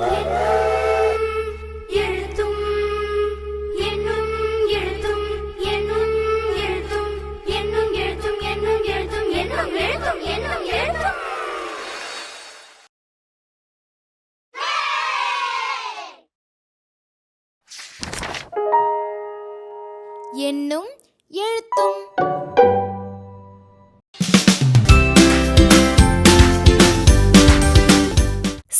என்னும் என்னும் எழுத்தும்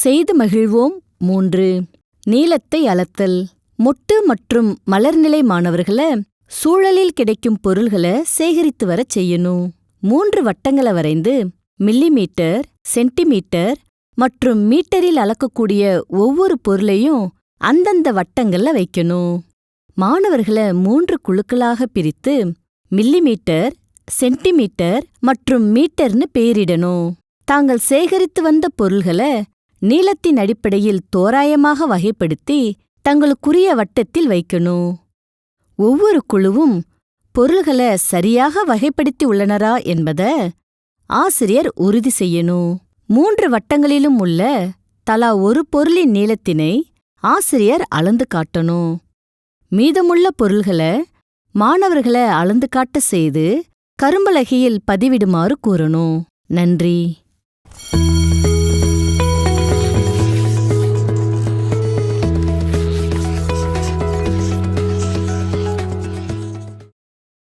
செய்து மகிழ்வோம் மூன்று. நீலத்தை அளத்தல். மொட்டு மற்றும் மலர்நிலை மாணவர்கள சூழலில் கிடைக்கும் பொருள்களை சேகரித்து வரச் செய்யணும். மூன்று வட்டங்களை வரைந்து மில்லிமீட்டர் சென்டிமீட்டர் மற்றும் மீட்டரில் அளக்கக்கூடிய ஒவ்வொரு பொருளையும் அந்தந்த வட்டங்கள்ல வைக்கணும். மாணவர்களை மூன்று குழுக்களாக பிரித்து மில்லிமீட்டர் சென்டிமீட்டர் மற்றும் மீட்டர்னு பெயரிடணும். தாங்கள் சேகரித்து வந்த பொருள்களை நீளத்தின் அடிப்படையில் தோராயமாக வகைப்படுத்தி தங்களுக்குரிய வட்டத்தில் வைக்கணும். ஒவ்வொரு குழுவும் பொருள்களை சரியாக வகைப்படுத்தி உள்ளனரா என்பத ஆசிரியர் உறுதி செய்யணும். மூன்று வட்டங்களிலும் உள்ள தலா ஒரு பொருளின் நீளத்தினை ஆசிரியர் அளந்து காட்டணும். மீதமுள்ள பொருள்களை மாணவர்களை அளந்து காட்ட செய்து கரும்பலகையில் பதிவிடுமாறு கூறணும். நன்றி.